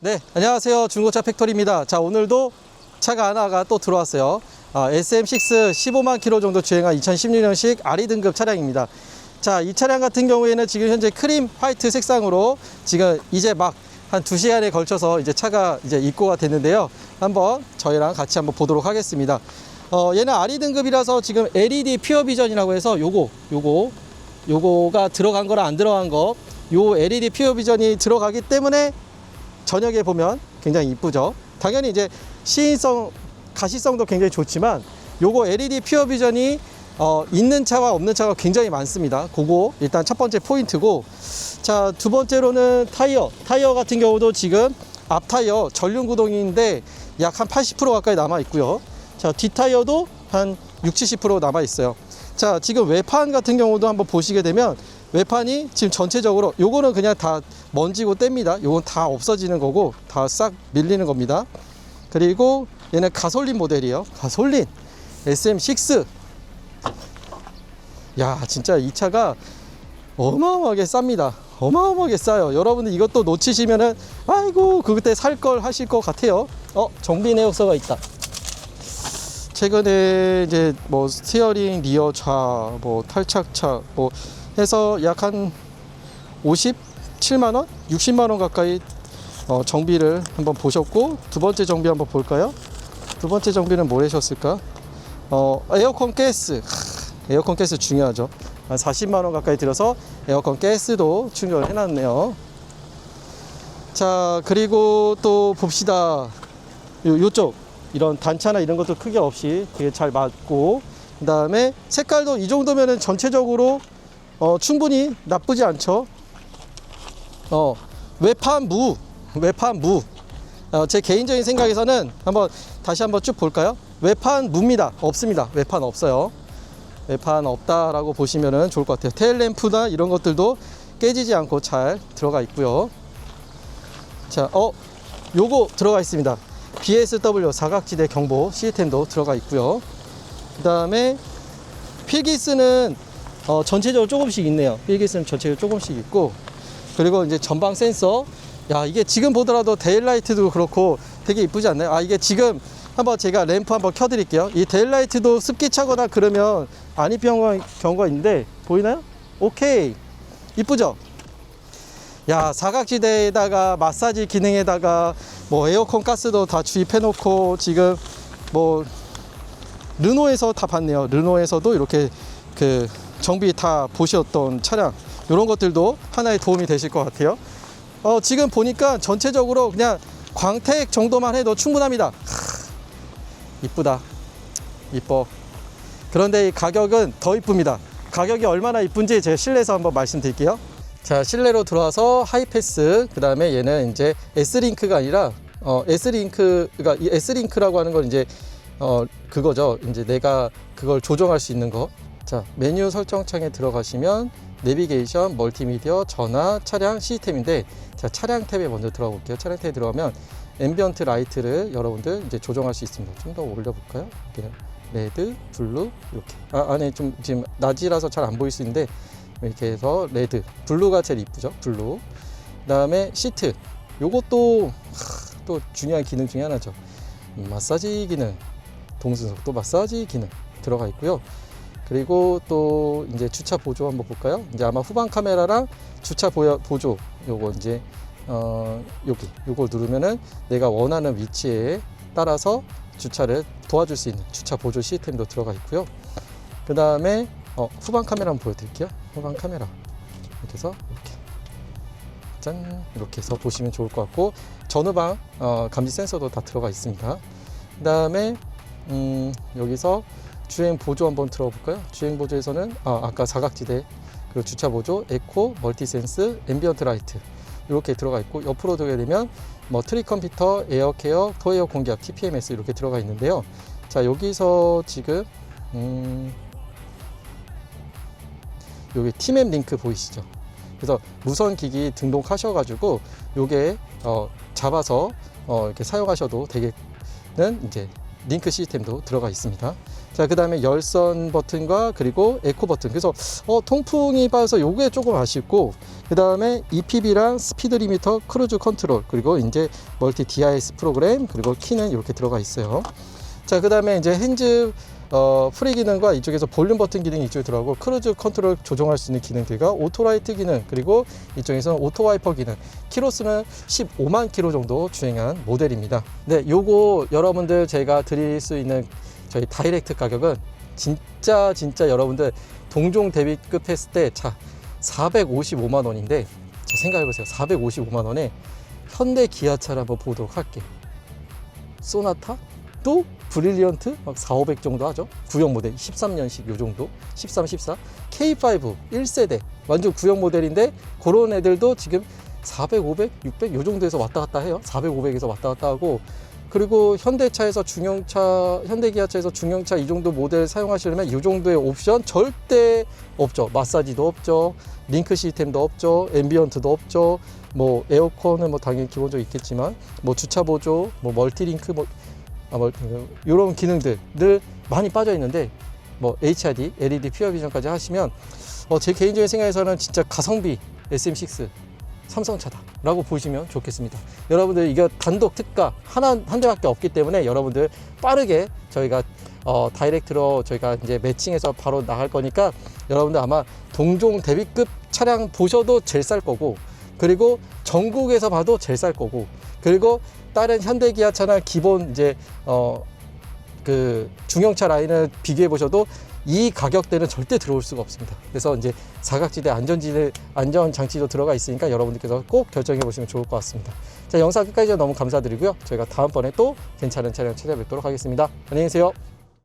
네, 안녕하세요. 중고차 팩토리입니다. 자, 오늘도 차가 하나가 또 들어왔어요. 아, SM6 15만 킬로 정도 주행한 2016년식 RE 등급 차량입니다. 자, 이 차량 같은 경우에는 지금 현재 크림 화이트 색상으로 지금 이제 막 한 두시간에 걸쳐서 이제 차가 이제 입고가 됐는데요. 한번 저희랑 같이 한번 보도록 하겠습니다. 어, 얘는 RE 등급이라서 지금 LED 퓨어 비전이라고 해서 요거, 요거, 요거가 들어간 거랑 안 들어간 거, 요 LED 퓨어 비전이 들어가기 때문에 저녁에 보면 굉장히 이쁘죠. 당연히 이제 시인성, 가시성도 굉장히 좋지만 요거 LED 퓨어 비전이 어, 있는 차와 없는 차가 굉장히 많습니다. 그거 일단 첫 번째 포인트고 자, 두 번째로는 타이어. 타이어 같은 경우도 지금 앞 타이어 전륜 구동인데 약 한 80% 가까이 남아 있고요. 자, 뒷 타이어도 한 60, 70% 남아 있어요. 자, 지금 외판 같은 경우도 한번 보시게 되면 외판이 지금 전체적으로 요거는 그냥 다 먼지고 뗍니다. 요건 다 없어지는 거고 다 싹 밀리는 겁니다. 그리고 얘는 가솔린 모델이에요. 가솔린 SM6. 야, 진짜 이 차가 어마어마하게 쌉니다. 어마어마하게 싸요. 여러분들 이것도 놓치시면은 아이고 그때 살 걸 하실 것 같아요. 어, 정비 내역서가 있다. 최근에 이제 뭐 스티어링, 리어 차, 뭐 탈착차 뭐 해서 약 한 57만 원, 60만 원 가까이 어, 정비를 한번 보셨고 두 번째 정비 한번 볼까요? 두 번째 정비는 뭘 하셨을까? 어, 에어컨 가스. 하, 에어컨 가스 중요하죠. 한 40만 원 가까이 들어서 에어컨 가스도 충전을 해놨네요. 자, 그리고 또 봅시다. 요, 요쪽 이런 단차나 이런 것도 크게 없이 되게 잘 맞고 그 다음에 색깔도 이 정도면은 전체적으로 어, 충분히 나쁘지 않죠. 어, 외판 무, 외판 무. 어, 제 개인적인 생각에서는 한번 다시 한번 쭉 볼까요? 외판 무입니다. 없습니다. 외판 없어요. 외판 없다라고 보시면은 좋을 것 같아요. 테일 램프나 이런 것들도 깨지지 않고 잘 들어가 있고요. 자, 어, 요거 들어가 있습니다. BSW 사각지대 경보 시스템도 들어가 있고요. 그 다음에 필기스는 어, 전체적으로 조금씩 있네요. 필기스는 전체적으로 조금씩 있고, 그리고 이제 전방 센서. 야, 이게 지금 보더라도 데일라이트도 그렇고 되게 이쁘지 않나요? 아, 이게 지금 한번 제가 램프 한번 켜드릴게요. 이 데일라이트도 습기 차거나 그러면 안 입힌 경우가, 경우가 있는데, 보이나요? 오케이. 이쁘죠? 야 사각지대에다가 마사지 기능에다가 뭐 에어컨 가스도 다 주입해 놓고 지금 뭐 르노에서 다 봤네요 르노에서도 이렇게 그 정비 다 보셨던 차량 이런 것들도 하나의 도움이 되실 것 같아요. 어 지금 보니까 전체적으로 그냥 광택 정도만 해도 충분합니다. 하, 이쁘다. 이뻐. 그런데 이 가격은 더 이쁩니다. 가격이 얼마나 이쁜지 제가 실내에서 한번 말씀드릴게요. 자 실내로 들어와서 하이패스 그 다음에 얘는 이제 S링크가 아니라 어 S링크 그러니까 이 S링크라고 하는 건 이제 어 그거죠. 이제 내가 그걸 조정할 수 있는 거 자 메뉴 설정창에 들어가시면 내비게이션 멀티미디어 전화 차량 시스템인데 자 차량 탭에 먼저 들어가 볼게요. 차량 탭에 들어가면 앰비언트 라이트를 여러분들 이제 조정할 수 있습니다. 좀 더 올려볼까요? 이렇게 레드 블루 이렇게. 아 안에 좀 지금 낮이라서 잘 안 보일 수 있는데 이렇게 해서 레드. 블루가 제일 이쁘죠? 블루. 그 다음에 시트. 요것도 하, 또 중요한 기능 중에 하나죠. 음, 마사지 기능. 동승석도 마사지 기능 들어가 있고요 그리고 또 이제 주차 보조 한번 볼까요 이제 아마 후방 카메라랑 주차 보조 요거 이제 어 여기 요걸 누르면은 내가 원하는 위치에 따라서 주차를 도와줄 수 있는 주차 보조 시스템도 들어가 있고요 그 다음에 어, 후방 카메라 한번 보여드릴게요. 후방 카메라. 이렇게 해서 이렇게 짠 이렇게 해서 보시면 좋을 것 같고 전후방 어, 감지 센서도 다 들어가 있습니다. 그 다음에 음, 여기서 주행 보조 한번 들어볼까요? 주행 보조에서는 아, 아까 사각지대 그리고 주차 보조, 에코, 멀티센스, 앰비언트 라이트 이렇게 들어가 있고 옆으로 돌게 되면 뭐 트리 컴퓨터, 에어케어, 토에어 공기압, TPMS 이렇게 들어가 있는데요. 자 여기서 지금 음, 여기 티맵 링크 보이시죠? 그래서 무선 기기 등록하셔가지고 요게 어, 잡아서 어, 이렇게 사용하셔도 되겠는 이제 링크 시스템도 들어가 있습니다. 자, 그 다음에 열선 버튼과 그리고 에코 버튼. 그래서 어, 통풍이 빠져서 요게 조금 아쉽고, 그 다음에 EPB랑 스피드 리미터, 크루즈 컨트롤, 그리고 이제 멀티 DIS 프로그램, 그리고 키는 이렇게 들어가 있어요. 자, 그 다음에 이제 핸즈 어, 프리 기능과 이쪽에서 볼륨 버튼 기능이 이쪽에 들어가고 크루즈 컨트롤 조정할 수 있는 기능들과 오토라이트 기능 그리고 이쪽에서는 오토 와이퍼 기능. 키로수는 15만 킬로 정도 주행한 모델입니다. 네 요거 여러분들 제가 드릴 수 있는 저희 다이렉트 가격은 진짜 진짜 여러분들 동종 대비급 했을 때 자 455만 원인데 자 생각해 보세요. 455만 원에 현대 기아차를 한번 보도록 할게요. 소나타 또 브릴리언트 막 4, 500 정도 하죠. 구형 모델 13년식 요 정도. 13, 14. K5 1세대 완전 구형 모델인데 그런 애들도 지금 400, 500, 600 요 정도에서 왔다 갔다 해요. 400, 500에서 왔다 갔다 하고 그리고 현대차에서 중형차, 현대기아차에서 중형차 이 정도 모델 사용하시려면 이 정도의 옵션 절대 없죠. 마사지도 없죠. 링크 시스템도 없죠. 앰비언트도 없죠. 뭐 에어컨은 뭐 당연히 기본적으로 있겠지만 뭐 주차 보조, 뭐 멀티 링크 뭐 아, 뭐, 이런 기능들 많이 빠져 있는데 뭐 HID, LED 퓨어 비전까지 하시면 어, 제 개인적인 생각에서는 진짜 가성비 SM6 삼성차다라고 보시면 좋겠습니다. 여러분들 이거 단독 특가 하나 한 대밖에 없기 때문에 여러분들 빠르게 저희가 어, 다이렉트로 저희가 이제 매칭해서 바로 나갈 거니까 여러분들 아마 동종 대비급 차량 보셔도 제일 쌀 거고 그리고 전국에서 봐도 제일 쌀 거고 그리고 다른 현대 기아차나 기본 이제 어 그 중형차 라인을 비교해 보셔도 이 가격대는 절대 들어올 수가 없습니다. 그래서 이제 사각지대 안전지대 안전 장치도 들어가 있으니까 여러분들께서 꼭 결정해 보시면 좋을 것 같습니다. 자 영상 끝까지 너무 감사드리고요. 저희가 다음번에 또 괜찮은 차량 찾아뵙도록 하겠습니다. 안녕히 계세요.